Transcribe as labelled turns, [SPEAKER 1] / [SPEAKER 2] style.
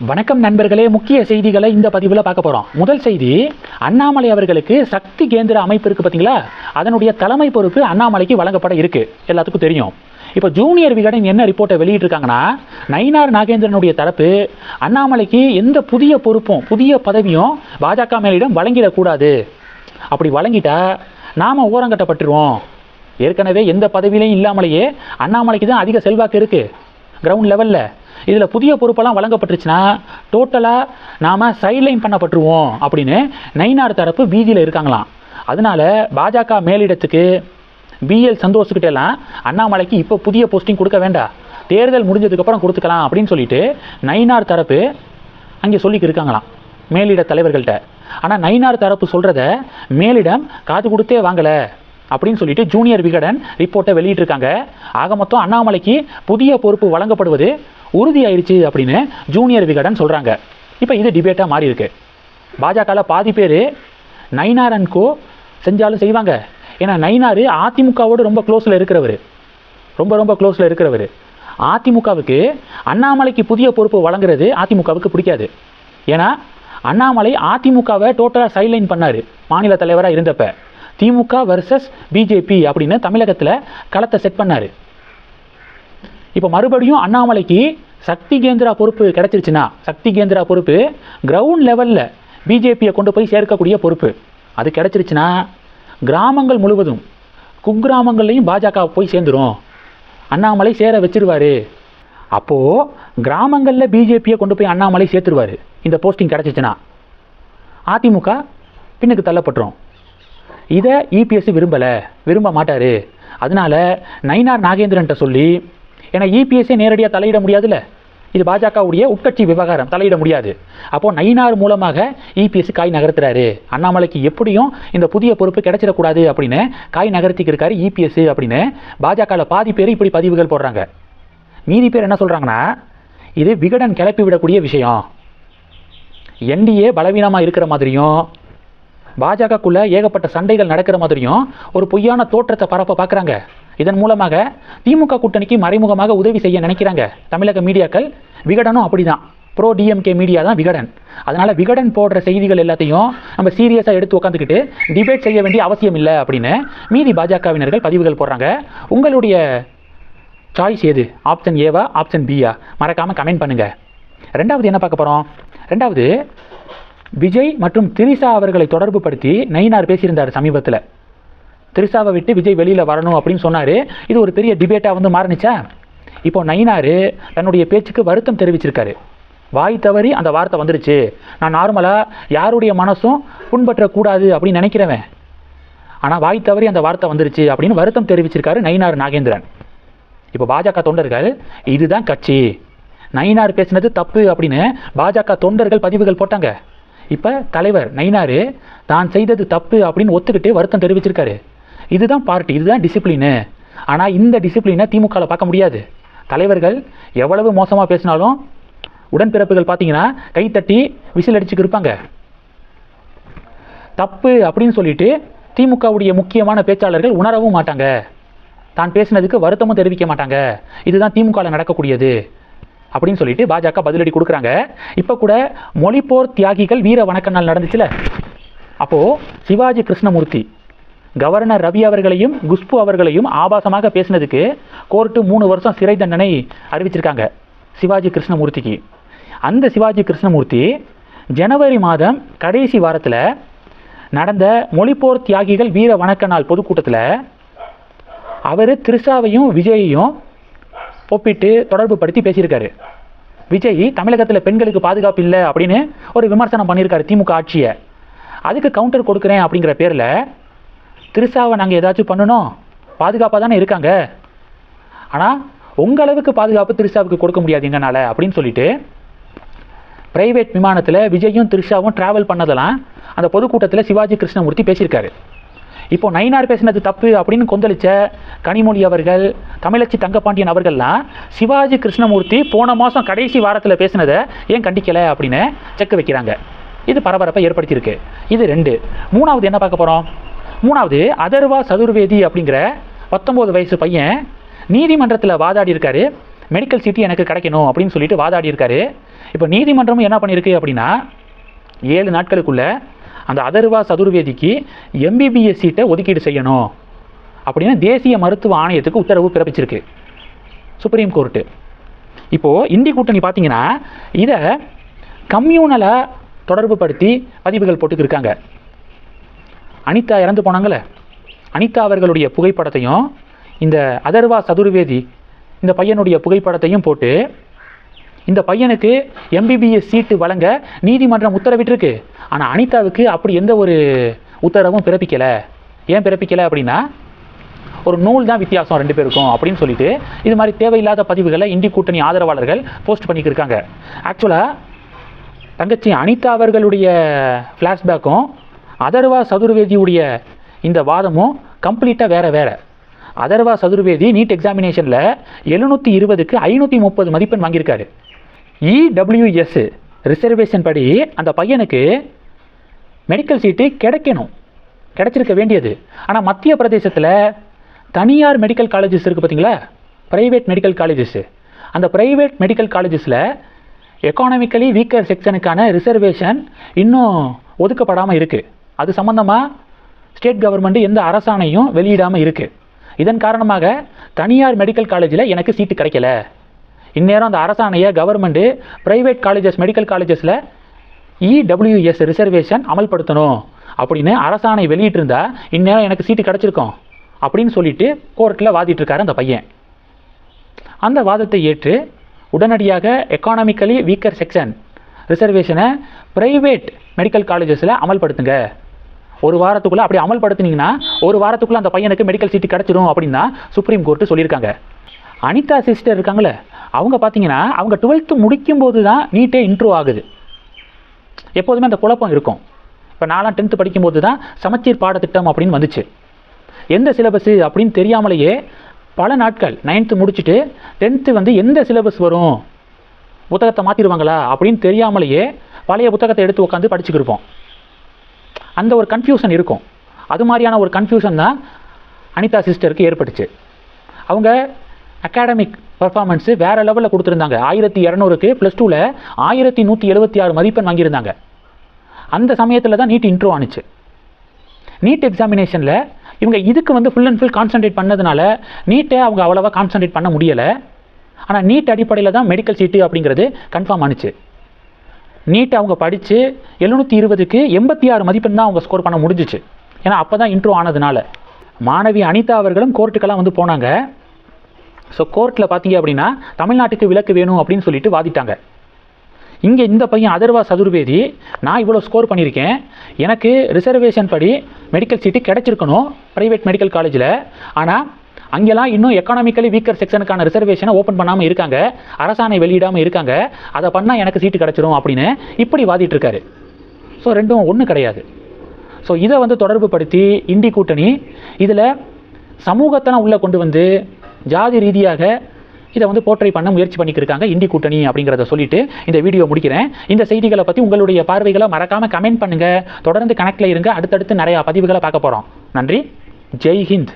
[SPEAKER 1] வணக்கம் நண்பர்களே முக்கிய செய்திகளை இந்த பதிவில் பார்க்க போகிறோம் முதல் செய்தி அண்ணாமலை அவர்களுக்கு சக்தி கேந்திர அமைப்பு இருக்குது பார்த்தீங்களா அதனுடைய தலைமை பொறுப்பு அண்ணாமலைக்கு வழங்கப்பட இருக்குது எல்லாத்துக்கும் தெரியும். இப்போ ஜூனியர் விகடன் என்ன ரிப்போர்ட்டை வெளியிட்டிருக்காங்கன்னா நயினார் நாகேந்திரனுடைய தரப்பு அண்ணாமலைக்கு எந்த புதிய பொறுப்பும் புதிய பதவியும் பாஜக மேலிடம் வழங்கிடக்கூடாது. அப்படி வழங்கிட்டா நாம் ஓரங்கட்டப்பட்டுருவோம். ஏற்கனவே எந்த பதவியிலையும் இல்லாமலேயே அண்ணாமலைக்கு தான் அதிக செல்வாக்கு இருக்குது கிரவுண்ட் லெவலில் இதில் புதிய பொறுப்பெல்லாம் வழங்கப்பட்டுருச்சுன்னா டோட்டலாக நாம் சைட்லைன் பண்ணப்பட்டுருவோம் அப்படின்னு நைனார் தரப்பு வீதியில் இருக்காங்களாம். அதனால பாஜக மேலிடத்துக்கு பிஎல் சந்தோஷ்கிட்ட எல்லாம் அண்ணாமலைக்கு இப்போ புதிய போஸ்டிங் கொடுக்க வேண்டாம். தேர்தல் முடிஞ்சதுக்கப்புறம் கொடுத்துக்கலாம் அப்படின்னு சொல்லிட்டு நயினார் தரப்பு அங்கே சொல்லிக்கு இருக்காங்களாம் மேலிட தலைவர்கள்ட்ட. ஆனால் நயினார் தரப்பு சொல்கிறத மேலிடம் காது கொடுத்தே வாங்கலை அப்படின்னு சொல்லிட்டு ஜூனியர் விகடன் ரிப்போர்ட்டை வெளியிட்டிருக்காங்க. ஆக மொத்தம் அண்ணாமலைக்கு புதிய பொறுப்பு வழங்கப்படுவது உறுதியாயிருச்சு அப்படின்னு ஜூனியர் விகடன் சொல்கிறாங்க இப்போ இது டிபேட்டாக மாறி இருக்கு. பாஜகவில் பாதி பேர் நைனார் அண்ட் கோ செஞ்சாலும் செய்வாங்க. ஏன்னா நைனார் அதிமுகவோடு ரொம்ப க்ளோஸில் இருக்கிறவர். ரொம்ப ரொம்ப க்ளோஸில் இருக்கிறவர். அதிமுகவுக்கு அண்ணாமலைக்கு புதிய பொறுப்பு வழங்குறது அதிமுகவுக்கு பிடிக்காது. ஏன்னா அண்ணாமலை அதிமுகவை டோட்டலாக சைட்லைன் பண்ணார் மாநில தலைவராக இருந்தப்ப. திமுக வர்சஸ் பிஜேபி அப்படின்னு தமிழகத்தில் களத்தை செட் பண்ணார். இப்போ மறுபடியும் அண்ணாமலைக்கு சக்தி கேந்திரா பொறுப்பு கிடைச்சிருச்சுன்னா சக்தி கேந்திரா பொறுப்பு கிரவுண்ட் லெவலில் பிஜேபியை கொண்டு போய் சேர்க்கக்கூடிய பொறுப்பு. அது கிடைச்சிருச்சுன்னா கிராமங்கள் முழுவதும் குக்கிராமங்கள்லையும் பாஜக போய் சேர்ந்துரும். அண்ணாமலை சேர வச்சிருவாரு. அப்போது கிராமங்களில் பிஜேபியை கொண்டு போய் அண்ணாமலை சேர்த்துருவார். இந்த போஸ்டிங் கிடச்சிச்சுன்னா. அதிமுக பின்னுக்கு தள்ளப்பட்டுரும். இதை இபிஎஸ் விரும்பலை விரும்ப மாட்டார். அதனால நயினார் நாகேந்திரன்ட்ட சொல்லி ஏன்னா இபிஎஸ்ஸே நேரடியாக தலையிட முடியாதுல்ல. இது பாஜகவுடைய உட்கட்சி விவகாரம் தலையிட முடியாது. அப்போது நயினார் மூலமாக இபிஎஸ் காய் நகர்த்துறாரு. அண்ணாமலைக்கு எப்படியும் இந்த புதிய பொறுப்பு கிடைச்சிடக்கூடாது அப்படின்னு காய் நகர்த்திக்கு இருக்காரு இபிஎஸ் அப்படின்னு பாஜகவில் பாதி பேர் இப்படி பதிவுகள் போடுறாங்க. மீதி பேர் என்ன சொல்கிறாங்கன்னா இது விகடன் கிளப்பி விடக்கூடிய விஷயம். என்டிஏ பலவீனமாக இருக்கிற மாதிரியும் பாஜகக்குள்ளே ஏகப்பட்ட சண்டைகள் நடக்கிற மாதிரியும் ஒரு பொய்யான தோற்றத்தை பரப்ப பார்க்குறாங்க இதன் மூலமாக திமுக கூட்டணிக்கு மறைமுகமாக உதவி செய்ய நினைக்கிறாங்க தமிழக மீடியாக்கள். விகடனும் அப்படிதான். ப்ரோ டிஎம்கே மீடியா தான் விகடன். அதனால் விகடன் போடுற செய்திகள் எல்லாத்தையும் நம்ம சீரியஸாக எடுத்து உட்காந்துக்கிட்டு டிபேட் செய்ய வேண்டிய அவசியம் இல்லை அப்படின்னு மீதி பாஜகவினர்கள் பதிவுகள் போடுறாங்க. உங்களுடைய சாய்ஸ் எது? ஆப்ஷன் ஏவா ஆப்ஷன் பியா மறக்காமல் கமெண்ட் பண்ணுங்கள் ரெண்டாவது என்ன பார்க்க போகிறோம் ரெண்டாவது விஜய் மற்றும் திரிசா அவர்களை தொடர்பு படுத்தி நயினார் பேசியிருந்தார் சமீபத்தில். திரிசாவை விட்டு விஜய் வெளியில் வரணும் அப்படின்னு சொன்னார். இது ஒரு பெரிய டிபேட்டாக வந்து மாறினுச்சா? இப்போ நயினார் தன்னுடைய பேச்சுக்கு வருத்தம் தெரிவிச்சிருக்காரு. வாய் தவறி அந்த வார்த்தை வந்துருச்சு. நான் நார்மலாக யாருடைய மனசும் புண்பற்றக்கூடாது அப்படின்னு நினைக்கிறவன். ஆனால் வாய் தவறி அந்த வார்த்தை வந்துருச்சு அப்படின்னு வருத்தம் தெரிவிச்சிருக்காரு நயினார் நாகேந்திரன். இப்போ பாஜக தொண்டர்கள் இதுதான் கட்சி. நயினார் பேசினது தப்பு அப்படின்னு பாஜக தொண்டர்கள் பதிவுகள் போட்டாங்க. இப்போ தலைவர் நயினார் தான் செய்தது தப்பு அப்படின்னு ஒத்துக்கிட்டு வருத்தம் தெரிவிச்சிருக்காரு. இதுதான் பார்ட்டி இதுதான் டிசிப்ளினு ஆனால் இந்த டிசிப்ளினை திமுகவில் பார்க்க முடியாது. தலைவர்கள் எவ்வளவு மோசமாக பேசினாலும் உடன்பிறப்புகள் பார்த்தீங்கன்னா கைத்தட்டி விசில் அடிச்சுக்கு இருப்பாங்க. தப்பு அப்படின்னு சொல்லிட்டு திமுகவுடைய முக்கியமான பேச்சாளர்கள் உணரவும் மாட்டாங்க. தான் பேசினதுக்கு வருத்தமும் தெரிவிக்க மாட்டாங்க. இதுதான் திமுகவில் நடக்கக்கூடியது அப்படின்னு சொல்லிட்டு பாஜக பதிலடி கொடுக்குறாங்க. இப்போ கூட மொழிப்போர் தியாகிகள் வீர வணக்க நாள் நடந்துச்சுல. அப்போது சிவாஜி கிருஷ்ணமூர்த்தி கவர்னர் ரவி அவர்களையும் குஷ்பு அவர்களையும் ஆபாசமாக பேசினதுக்கு கோர்ட்டு மூணு வருஷம் சிறை தண்டனை அறிவிச்சிருக்காங்க சிவாஜி கிருஷ்ணமூர்த்திக்கு. அந்த சிவாஜி கிருஷ்ணமூர்த்தி ஜனவரி மாதம் கடைசி வாரத்தில் நடந்த மொழிப்போர் தியாகிகள் வீர வணக்க நாள் பொதுக்கூட்டத்தில் அவர் திரிஷாவையும் விஜயையும் ஒப்பிட்டு தொடர்பு படுத்தி பேசியிருக்காரு. விஜய் தமிழகத்தில் பெண்களுக்கு பாதுகாப்பு இல்லை அப்படின்னு ஒரு விமர்சனம் பண்ணியிருக்காரு திமுக ஆட்சியை. அதுக்கு கவுண்டர் கொடுக்குறேன் அப்படிங்கிற பேரில் திரிஷாவை நாங்கள் ஏதாச்சும் பண்ணணும்? பாதுகாப்பாக தானே இருக்காங்க. ஆனால் உங்கள் அளவுக்கு பாதுகாப்பு திரிஷாவுக்கு கொடுக்க முடியாது எங்கனால அப்படின்னு சொல்லிட்டு பிரைவேட் விமானத்தில் விஜயும் திரிஷாவும் ட்ராவல் பண்ணதெல்லாம் அந்த பொதுக்கூட்டத்தில் சிவாஜி கிருஷ்ணமூர்த்தி பேசியிருக்காரு. இப்போ நயினார் பேசினது தப்பு அப்படின்னு கொந்தளிச்ச கனிமொழி அவர்கள் தமிழச்சி தங்கப்பாண்டியன் அவர்கள்லாம் சிவாஜி கிருஷ்ணமூர்த்தி போன மாதம் கடைசி வாரத்தில் பேசினதை ஏன் கண்டிக்கலை அப்படின்னு செக் வைக்கிறாங்க. இது பரபரப்பை ஏற்படுத்தியிருக்கு. இது ரெண்டு. மூணாவது என்ன பார்க்க போகிறோம் மூணாவது அதர்வா சதுர்வேதி அப்படிங்கிற பத்தொம்போது வயசு பையன் நீதிமன்றத்தில் வாதாடி இருக்காரு. மெடிக்கல் சீட்டு எனக்கு கிடைக்கணும் அப்படின்னு சொல்லிட்டு வாதாடி இருக்காரு. இப்போ நீதிமன்றமும் என்ன பண்ணியிருக்கு அப்படின்னா ஏழு நாட்களுக்குள்ள அந்த அதர்வா சதுர்வேதிக்கு எம்பிபிஎஸ் சீட்டை ஒதுக்கீடு செய்யணும் அப்படின்னு தேசிய மருத்துவ ஆணையத்துக்கு உத்தரவு பிறப்பிச்சிருக்கு. சுப்ரீம் கோர்ட்டு இப்போது இந்தி கூட்டணி பார்த்தீங்கன்னா இதை கம்யூனலாக தொடர்பு படுத்தி பதிவுகள் போட்டுக்கிருக்காங்க. அனிதா இறந்து போனாங்களே. அனிதா அவர்களுடைய புகைப்படத்தையும் இந்த அதர்வா சதுர்வேதி இந்த பையனுடைய புகைப்படத்தையும் போட்டு இந்த பையனுக்கு எம்பிபிஎஸ் சீட்டு வழங்க நீதிமன்றம் உத்தரவிட்டிருக்கு. ஆனால் அனிதாவுக்கு அப்படி எந்த ஒரு உத்தரவும் பிறப்பிக்கலை. ஏன் பிறப்பிக்கலை அப்படின்னா ஒரு நூல் தான் வித்தியாசம் ரெண்டு பேருக்கும் அப்படின்னு சொல்லிட்டு இது மாதிரி தேவையில்லாத பதிவுகளை இந்தி கூட்டணி ஆதரவாளர்கள் போஸ்ட் பண்ணிக்கிருக்காங்க ஆக்சுவலாக தங்கச்சி அனிதா அவர்களுடைய ஃப்ளாஷ்பேக்கும் அதர்வா சதுர்வேதியுடைய இந்த வாதமும் கம்ப்ளீட்டாக வேற வேற. அதர்வா சதுர்வேதி நீட் எக்ஸாமினேஷனில் எழுநூற்றி இருபதுக்கு ஐநூற்றி முப்பது மதிப்பெண் வாங்கியிருக்காரு. இடபிள்யூஎஸ் ரிசர்வேஷன் படி அந்த பையனுக்கு மெடிக்கல் சீட்டு கிடைக்கணும். கிடைச்சிருக்க வேண்டியது. ஆனால் மத்திய பிரதேசத்தில் தனியார் மெடிக்கல் காலேஜஸ் இருக்குது பார்த்தீங்களா ப்ரைவேட் மெடிக்கல் காலேஜஸ்ஸு அந்த ப்ரைவேட் மெடிக்கல் காலேஜஸில் எக்கானமிக்கலி வீக்கர் செக்ஷனுக்கான ரிசர்வேஷன் இன்னும் ஒதுக்கப்படாமல் இருக்குது அது சம்மந்தமாக ஸ்டேட் கவர்மெண்ட் எந்த அரசாணையும் வெளியிடாமல் இருக்குது இதன் காரணமாக தனியார் மெடிக்கல் காலேஜில் எனக்கு சீட்டு கிடைக்கல. இந்நேரம் அந்த அரசாணையை கவர்மெண்ட்டு ப்ரைவேட் காலேஜஸ் மெடிக்கல் காலேஜஸில் இடபிள்யூஎஸ் ரிசர்வேஷன் அமல்படுத்தணும் அப்படின்னு அரசாணை வெளியிட்டிருந்தா இந்நேரம் எனக்கு சீட்டு கிடச்சிருக்கோம் அப்படின்னு சொல்லிட்டு கோர்ட்டில் வாதிட்டுருக்காரு அந்த பையன். அந்த வாதத்தை ஏற்று உடனடியாக எக்கானமிக்கலி வீக்கர் செக்ஷன் ரிசர்வேஷனை ப்ரைவேட் மெடிக்கல் காலேஜஸில் அமல்படுத்துங்க. ஒரு வாரத்துக்குள்ளே அப்படி அமல்படுத்தினீங்கன்னா ஒரு வாரத்துக்குள்ளே அந்த பையனுக்கு மெடிக்கல் சீட்டு கிடச்சிடும் அப்படின்னு தான் சுப்ரீம் கோர்ட்டு சொல்லியிருக்காங்க. அனிதா சிஸ்டர் இருக்காங்களே அவங்க பார்த்தீங்கன்னா அவங்க டுவெல்த்து முடிக்கும் போது தான் நீட்டே இன்ட்ரூவ் ஆகுது. எப்போதுமே அந்த குழப்பம் இருக்கும். இப்போ நாலாம் டென்த்து படிக்கும்போது தான் சமச்சீர் பாடத்திட்டம் அப்படின்னு வந்துச்சு. எந்த சிலபஸ் அப்படின்னு தெரியாமலேயே பல நாட்கள் நைன்த்து முடிச்சுட்டு டென்த்து வந்து எந்த சிலபஸ் வரும்? புத்தகத்தை மாற்றிடுவாங்களா அப்படின்னு தெரியாமலேயே பழைய புத்தகத்தை எடுத்து உட்காந்து படிச்சுக்கிருப்போம் அந்த ஒரு கன்ஃபியூஷன் இருக்கும். அது மாதிரியான ஒரு கன்ஃபியூஷன் தான் அனிதா சிஸ்டருக்கு ஏற்பட்டுச்சு. அவங்க அகாடமிக் பர்ஃபார்மன்ஸு வேறு லெவலில் கொடுத்துருந்தாங்க. ஆயிரத்தி இரநூறுக்கு ப்ளஸ் டூவில் ஆயிரத்தி நூற்றி எழுபத்தி ஆறு மதிப்பெண் வாங்கியிருந்தாங்க. அந்த சமயத்தில் தான் நீட் இன்ட்ரோ ஆணுச்சு நீட் எக்ஸாமினேஷனில் இவங்க இதுக்கு வந்து ஃபுல் அண்ட் ஃபுல் கான்சன்ட்ரேட் பண்ணதுனால நீட்டை அவங்க அவ்வளோவா கான்சன்ட்ரேட் பண்ண முடியலை. ஆனால் நீட் அடிப்படையில் தான் மெடிக்கல் சீட்டு அப்படிங்கிறது கன்ஃபார்ம் ஆணுச்சு நீட் அவங்க படித்து எழுநூற்றி இருபதுக்கு எண்பத்தி ஆறு மதிப்பெண் தான் அவங்க ஸ்கோர் பண்ண முடிஞ்சிச்சு. ஏன்னா அப்போ தான் இன்ட்ரோ ஆனதுனால. மாணவி அனிதா அவர்களும் கோர்ட்டுக்கெல்லாம் வந்து போனாங்க. ஸோ கோர்ட்டில் பார்த்தீங்க அப்படின்னா தமிழ்நாட்டுக்கு விலக்கு வேணும் அப்படின்னு சொல்லிட்டு வாதிட்டாங்க. இங்கே இந்த பையன் அதர்வா சதுர்வேதி நான் இவ்வளோ ஸ்கோர் பண்ணியிருக்கேன். எனக்கு ரிசர்வேஷன் படி மெடிக்கல் சீட்டு கிடச்சிருக்கணும் ப்ரைவேட் மெடிக்கல் காலேஜில் ஆனால் அங்கெல்லாம் இன்னும் எக்கானாமிக்கலி வீக்கர் செக்ஷனுக்கான ரிசர்வேஷனை ஓப்பன் பண்ணாமல் இருக்காங்க. அரசாணை வெளியிடாமல் இருக்காங்க. அதை பண்ணால் எனக்கு சீட்டு கிடச்சிரும் அப்படின்னு இப்படி வாதிட்டு இருக்காரு. ஸோ ரெண்டும் ஒன்றும் கிடையாது. ஸோ இதை வந்து தொடர்பு படுத்தி இந்தி கூட்டணி இதில் சமூகத்தெல்லாம் உள்ளே கொண்டு வந்து ஜாதி ரீதியாக இதை வந்து போர்ட்ரை பண்ண முயற்சி பண்ணிக்கிருக்காங்க இந்தி கூட்டணி அப்படிங்கிறத சொல்லிட்டு இந்த வீடியோ முடிக்கிறேன். இந்த செய்திகளை பற்றி உங்களுடைய பார்வைகளை மறக்காமல் கமெண்ட் பண்ணுங்கள் தொடர்ந்து கனெக்டில் இருங்க. அடுத்தடுத்து நிறையா பதிவுகளை பார்க்க போகிறோம் நன்றி. ஜெய் ஹிந்த்.